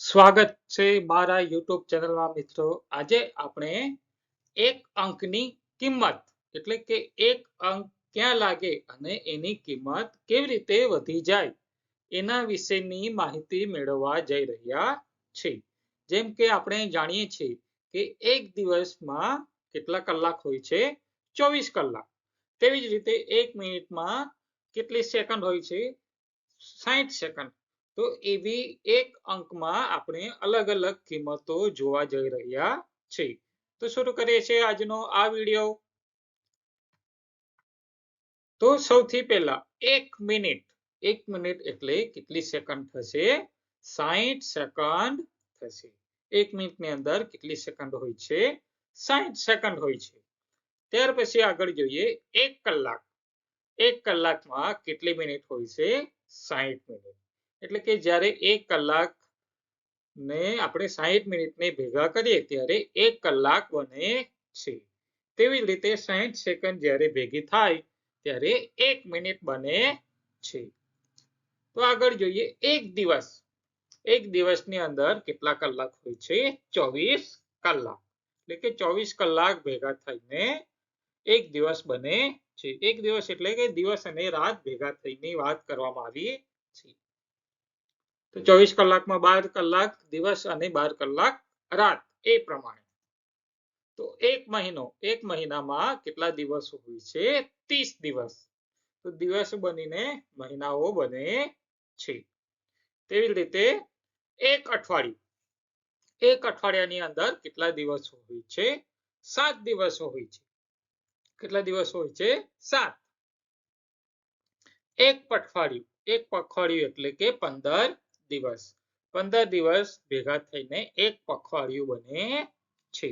સ્વાગત છે મારા યુટ્યુબ ચેનલમાં મિત્રો. આજે આપણે એક અંકની કિંમત, એટલે કે એક અંક ક્યાં લાગે અને એની કિંમત કેવી રીતે વધી જાય, એના વિશેની માહિતી મેળવવા જઈ રહ્યા છીએ. જેમ કે આપણે જાણીએ છીએ કે એક દિવસમાં કેટલા કલાક હોય છે? ચોવીસ કલાક. તેવી જ રીતે એક મિનિટમાં કેટલી સેકન્ડ હોય છે? સાઠ સેકન્ડ. તો એવી એક અંકમાં આપણે અલગ અલગ કિંમતો જોવા જઈ રહ્યા છીએ. તો શરૂ કરીએ છીએ આજનો આ વીડિયો. તો સૌથી પહેલા એક મિનિટ એક મિનિટ એટલે કેટલી સેકન્ડ થશે? સાહીઠ સેકન્ડ થશે. એક મિનિટની અંદર કેટલી સેકન્ડ હોય છે? સાઠ સેકન્ડ હોય છે. ત્યાર પછી આગળ જોઈએ એક કલાક. એક કલાકમાં કેટલી મિનિટ હોય છે? સાઠ મિનિટ. એટલે કે જ્યારે એક કલાક ને આપણે સાહીઠ મિનિટને ભેગા કરીએ, ત્યારે એક કલાક બને છે. તેવી જ રીતે સાહીઠ સેકન્ડ જ્યારે ભેગી થાય, ત્યારે એક મિનિટ બને છે. તો આગળ જોઈએ, એક દિવસ. એક દિવસની અંદર કેટલા કલાક હોય છે? ચોવીસ કલાક. એટલે કે ચોવીસ કલાક ભેગા થઈને એક દિવસ બને છે. એક દિવસ એટલે કે દિવસ અને રાત ભેગા થઈને વાત કરવામાં આવી છે. તો ચોવીસ કલાકમાં બાર કલાક દિવસ અને બાર કલાક રાત, એ પ્રમાણે. તો એક મહિનો, એક મહિનામાં કેટલા દિવસો હોય છે? ત્રીસ દિવસ. તો દિવસ બનીને મહિનાઓ બને છે. તેવી રીતે એક અઠવાડિયું. એક અઠવાડિયાની અંદર કેટલા દિવસો હોય છે? સાત દિવસો હોય છે. કેટલા દિવસો હોય છે? સાત. એક પખવાડિયું એક પખવાડિયું એટલે કે પંદર દિવસ. પંદર દિવસ ભેગા થઈને એક પખવાડિયું બને છે.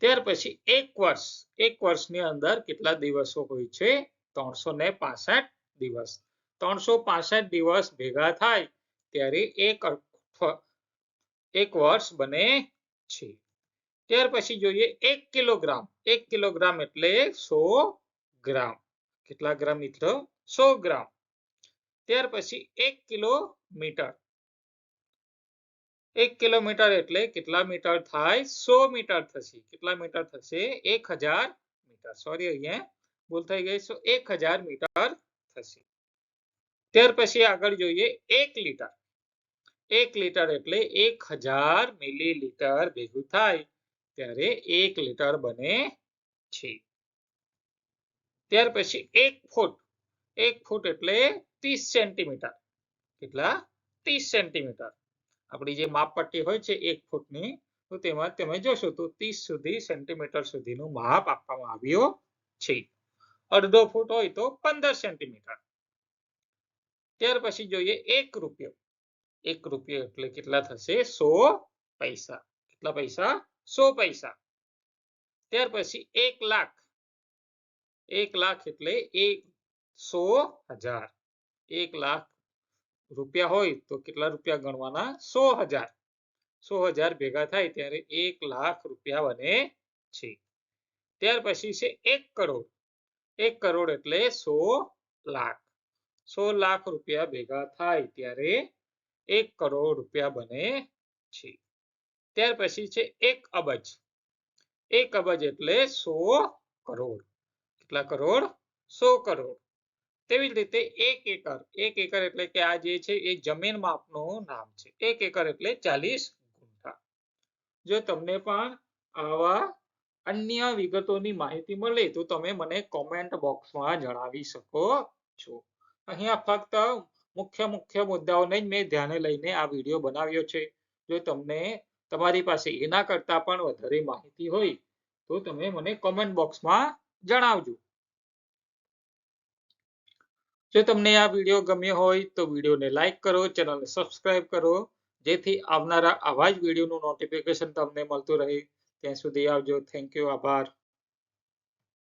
ત્યાર પછી એક વર્ષ, એક વર્ષની અંદર કેટલા દિવસો હોય છે? ત્રણસો ને પાસઠ દિવસ. ત્રણસો પાસઠ દિવસ ભેગા થાય ત્યારે એક એક વર્ષ બને છે. ત્યાર પછી જોઈએ એક કિલોગ્રામ. એક કિલોગ્રામ એટલે સો ગ્રામ. કેટલા ગ્રામ મિત્રો? સો ગ્રામ. ત્યાર પછી એક કિલોમીટર. એક કિલોમીટર એટલે કેટલા મીટર થાય? સો મીટર થશે. કેટલા મીટર થશે? એક હજાર મીટર. સોરી અહીંયા ભૂલ થઈ ગઈ. સો એક હજાર મીટર થશે. ત્યાર પછી આગળ જોઈએ એક લીટર. એક લીટર એટલે એક હજાર મિલીલીટર ભેગું થાય. ત્યારે એક લીટર બને છે. ત્યાર પછી એક ફૂટ. એક ફૂટ એટલે ત્રીસ સેન્ટીમીટર કેટલા ત્રીસ સેન્ટીમીટર આપણી જે માપપટ્ટી હોય છે એક ફૂટની તો તેમાં તમે જોશો તો ત્રીસ સુધી સેન્ટીમીટર સુધીનું માપ આપવામાં આવ્યું છે અડધો ફૂટ હોય તો પંદર સેન્ટીમીટર ત્યાર પછી જોઈએ એક રૂપિયો એક રૂપિયો એટલે કેટલા થશે સો પૈસા કેટલા પૈસા સો પૈસા ત્યાર પછી એક લાખ એક લાખ એટલે એક સો હજાર. એક લાખ રૂપિયા હોય તો કેટલા રૂપિયા ગણવાના? સો હજાર. સો હજાર ભેગા થાય ત્યારે એક લાખ રૂપિયા બને છે. ત્યાર પછી છે એક કરોડ. એક કરોડ એટલે સો લાખ. સો લાખ રૂપિયા ભેગા થાય ત્યારે એક કરોડ રૂપિયા બને છે. ત્યાર પછી છે એક અબજ. એક અબજ એટલે સો કરોડ. કેટલા કરોડ? સો કરોડ. તેવી જ રીતે એક એકર એક એકર એટલે કે આ જે છે એ જમીન માપનું નામ છે. એક એકર એટલે ચાલીસ ગુંઠા. જો તમને પણ આવા અન્ય વિગતોની માહિતી મળે તો તમે મને કોમેન્ટ બોક્સમાં જણાવી શકો છો. અહીંયા ફક્ત મુખ્ય મુખ્ય મુદ્દાઓને જ મેં ધ્યાને લઈને આ વીડિયો બનાવ્યો છે. જો તમને તમારી પાસે એના કરતા પણ વધારે માહિતી હોય તો તમે મને કોમેન્ટ બોક્સમાં જણાવજો. જો તમને આ વીડિયો ગમ્યો હોય તો વિડીયોને લાઈક કરો ચેનલને સબસ્ક્રાઇબ કરો, જેથી આવનારા આવા જ વિડીયોનું નોટિફિકેશન તમને મળતું રહે. ત્યાં સુધી આવજો. થેન્ક યુ આભાર.